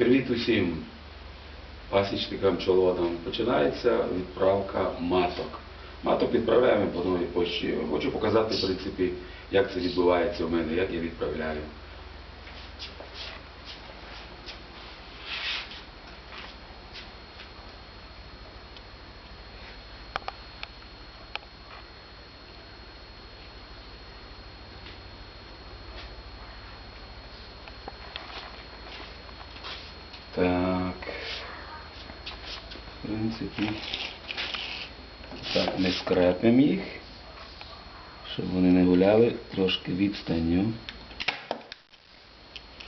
Привіт усім пасічникам, чоловікам. Починається відправка маток. Маток відправляємо по новій пощі. Хочу показати, в принципі, як це відбувається у мене, як я відправляю. Так. В принципі. Так, ми скрепимо їх, щоб вони не гуляли трошки відстанню,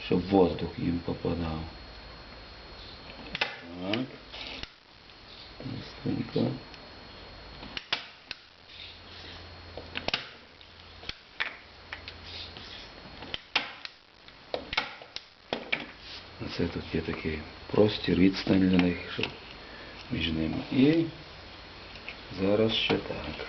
щоб воздух їм попадав. Так. Быстренько. Це тут є такий простір, відстань для них, щоб між ними. І зараз ще так.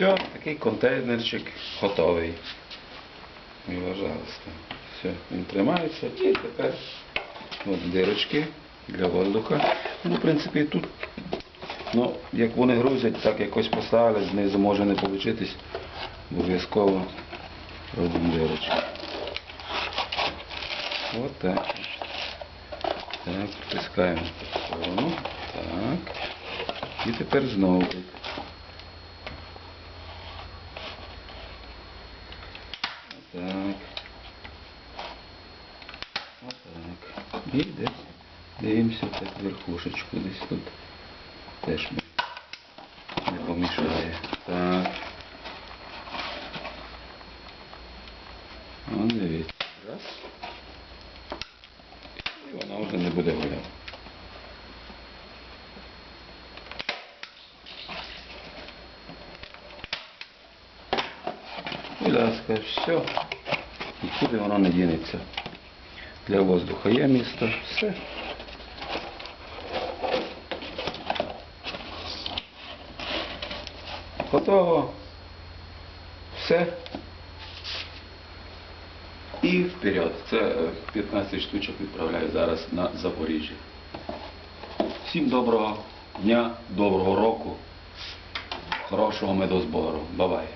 Все, такий контейнерчик готовий. І, пожалуйста. Все, він тримається і тепер от дирочки для воздуха. Ну, в принципі, тут, ну, як вони грузять, так якось поставили, знизу може не вийти. Обов'язково робимо дирочки. От так. Так, притискаємо в сторону. Так. І тепер знову. Так. Отак. І десь дивимося так верхушечку десь тут. Теж не помішає. Так. О, дивіться. Раз. І вона вже не буде гуляти. Ласка, все. Нікуди воно не дінеться. Для воздуха є місто, все. Готово. Все. І вперед. Це е, 15 штучок відправляю зараз на Запоріжжя. Всім доброго дня, доброго року, хорошого медозбору. Бавай.